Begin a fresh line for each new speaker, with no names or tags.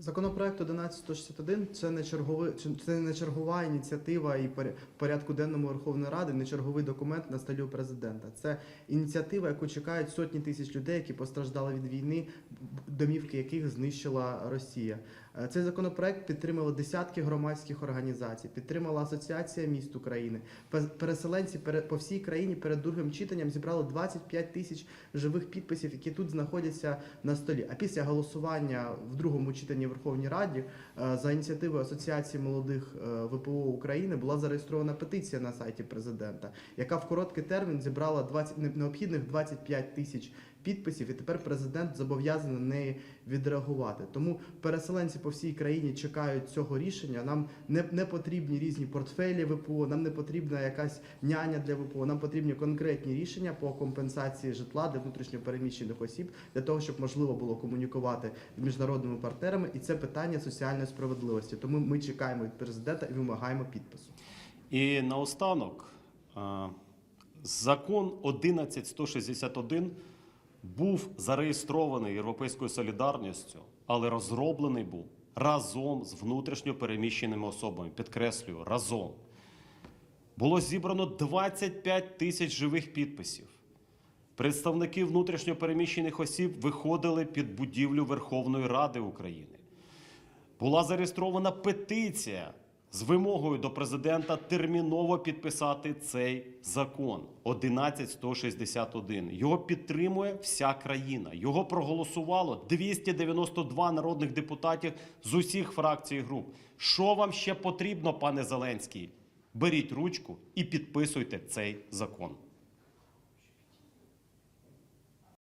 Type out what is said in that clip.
Законопроект 11161 – це не черговий це не чергова ініціатива і в порядку денному Верховної Ради, не черговий документ на столі у президента. Це ініціатива, яку чекають сотні тисяч людей, які постраждали від війни, домівки яких знищила Росія. Е, Цей законопроект підтримали десятки громадських організацій, підтримала Асоціація міст України. Пе- Переселенці пере- по всій країні перед другим читанням зібрали 25 тисяч живих підписів, які тут знаходяться на столі. А після голосування в другому читанні Верховній Раді е, за ініціативою Асоціації молодих е, ВПО України була зареєстрована петиція на сайті президента, яка в короткий термін зібрала 20, не- необхідних 25 тисяч підписів, і тепер президент зобов'язаний на неї відреагувати. Тому переселенці по всій країні чекають цього рішення. Нам не, не потрібні різні портфелі ВПО, нам не потрібна якась няня для ВПО. Нам потрібні конкретні рішення по компенсації житла для внутрішньопереміщених осіб для того, щоб можливо було комунікувати з міжнародними партнерами. І це питання соціальної справедливості. Тому ми чекаємо від президента і вимагаємо підпису.
І наостанок, е, закон 11161 був зареєстрований Європейською солідарністю, але розроблений був разом з внутрішньо переміщеними особами. Підкреслюю, разом. Було зібрано 25 тисяч живих підписів. Представники внутрішньо переміщених осіб виходили під будівлю Верховної Ради України. Була зареєстрована петиція з вимогою до президента терміново підписати цей закон 11161. Його підтримує вся країна. Його проголосувало 292 народних депутатів з усіх фракцій і груп. Що вам ще потрібно, пане Зеленський? Беріть ручку і підписуйте цей закон.